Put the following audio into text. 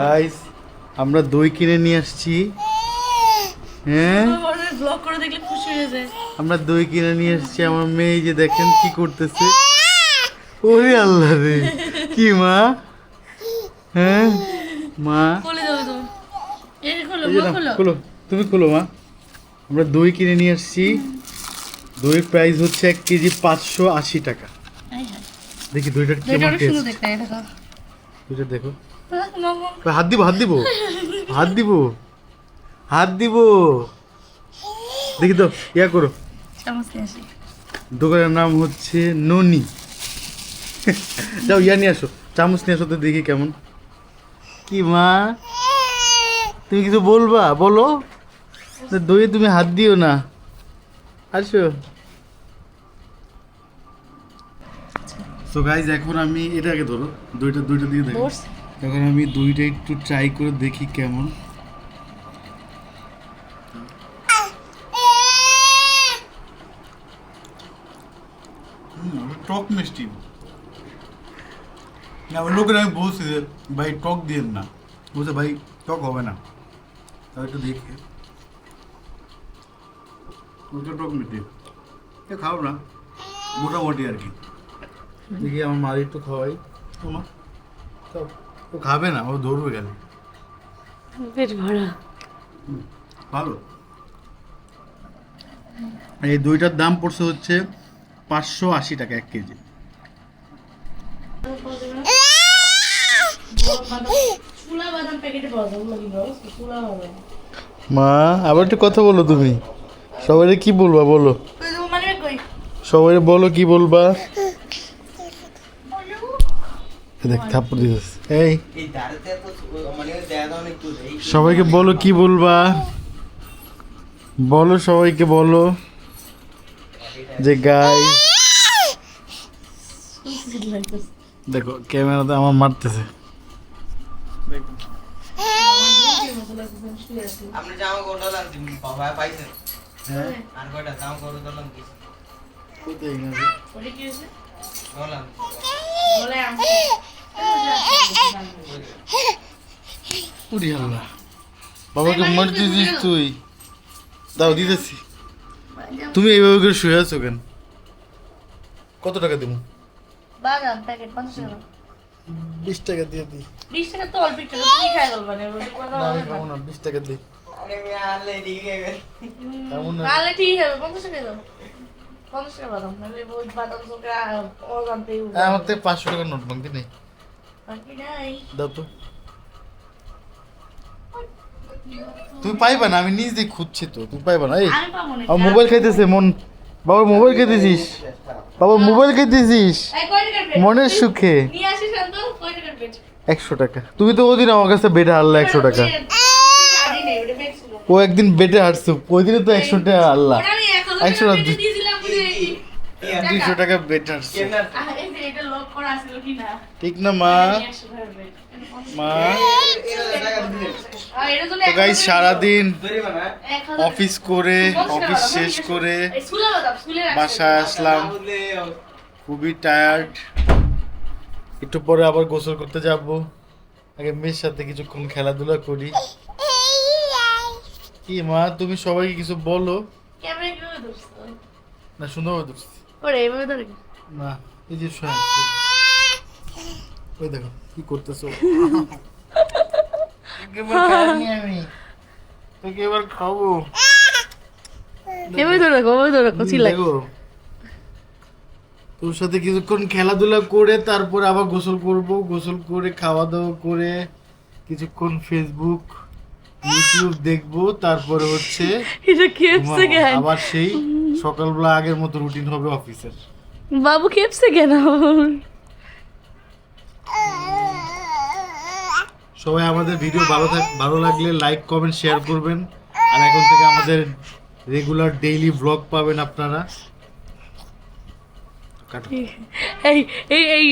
Guys আমরা দই কিনে নিয়ে আসছি। হ্যাঁ? ব্লগ করে দেখলে খুশি হয়ে যায়। আমরা দই কিনে নিয়ে আসছি। আমার মেয়ে যে দেখেন কি করতেছে। ওরে আল্লাহ রে। কি মা? হ্যাঁ? মা? খোলো তুমি খোলো মা। আমরা দই কিনে নিয়ে আসছি। দই প্রাইস হচ্ছে এক কেজি পাঁচশো আশি টাকা। দেখি দইটার দুইটা কেমন টেস্ট খাও দইটা দেখো। মামা হাত দিব হাত দিব। হাত দিব। হাত দিব। দেখি তো ইয়া করো। দোকানের নাম হচ্ছে ননি। যাও ইয়া নিয়ে আসো। চামচ নিয়ে আসো তো দেখি কেমন। কি মা? তুমি কিছু বলবা? বলো। দইয়ে তুমি হাত দিও না। আসো। সো গাইজ এখন আমি এটাকে ধরো দুইটা দুইটা দিয়ে দেখো। এখন আমি দইটা একটু ট্রাই করে দেখি কেমন। হুম, টক মিষ্টি। না ওই লোকের আমি বলছি যে ভাই টক দিয়েন না। বলছে ভাই টক হবে না। তাও একটু দেখি। ওটা টক মিষ্টি। খাও না। মোটামুটি আর কি। দেখি আমার মার একটু খাওয়াই। তোমার ও খাবে না ও ধরবে গেলে পেট ভরা। ভালো। এই দুইটার দাম পড়ছে হচ্ছে পাঁচশো আশি টাকা এক কেজি। মা আবার একটু কথা বলো তুমি। সবাই কি বলবা বলো। মানে কই? সবাই বলো কি বলবা। দেখ থাপ্পড় দিতেছে। এই। এই দাঁড়াতে তো মানে দেখা দাও একটু এই সবাইকে বলো কি বলবা? বলো সবাইকে বলো যে গাই দেখো ক্যামেরাতে আমার মারতেছে। আপনি জামা বাবা পাইছেন হ্যাঁ। আর কয়টা জামা দিলাম কি কোথায় গেছে? ওটা কি হয়েছে? বললাম। আমি আল্লাহ বাবাকে মারতে দিস তুই। দাও দিতেছি। তুমি এইভাবে করে শুয়ে আছো কেন? কত টাকা দেবো? টাকা। বিশ টাকা দিয়ে দিই বিশ টাকা তো অল্প একটু তুমি খাই বলবা? না বিশ টাকা দিই তাহলে ঠিক হবে পঞ্চাশ টাকা দাও। আমার থেকে পাঁচশো টাকার নোট ভাঙতে নেই। তুমি পাইবা না? আমি নিজ খুঁজছি তো। তুমি পাইবা না? এই আমার মোবাইল খাইতেছে মন বাবার মোবাইল খাইতেছিস? বাবার মোবাইল খাইতেছিস? প্লেট? মনের সুখে? একশো টাকা। তুমি তো ওদিন আমার কাছে বেটে হারলা একশো টাকা। ও একদিন বেটে হারছো। ওই দিনে তো একশো টাকা হারলা। একশো টাকা দুইশো টাকা বেটে হারছো কেনার আহ, এই যে এটা lock করা আছিল কি না? ঠিক না মা? বেড। মা? তো সারাদিন অফিস করে অফিস শেষ করে। বাসায় আসলাম। খুবই টায়ার্ড একটু পরে আবার গোসল করতে যাব। আগে মেয়ের সাথে কিছুক্ষণ খেলাধুলা করি। কি মা তুমি সবাইকে কিছু বলো? না সুন্দরভাবে ধরছি। ওরে, এভাবে ধরে? না এই যে শোন। ওই দেখো কি করতেছো? আমি। তোকে এবার খাব এভাবে ধরে রাখো, ধরে রাখো, চিল্লাই। তোর সাথে কিছুক্ষণ খেলাধুলা করে তারপর আবার গোসল করব। গোসল করে খাওয়া দাওয়া করে কিছুক্ষণ ফেসবুক ইউটিউব দেখব তারপরে হচ্ছে? আবার সেই সকালবেলা আগের মতো রুটিন হবে অফিসের বাবু খেপছে কেন? সবাই আমাদের ভিডিও ভালো থাক ভালো লাগলে লাইক কমেন্ট শেয়ার করবেন। আর এখন থেকে আমাদের রেগুলার ডেইলি ব্লগ পাবেন আপনারা। কাটো। এই এই এই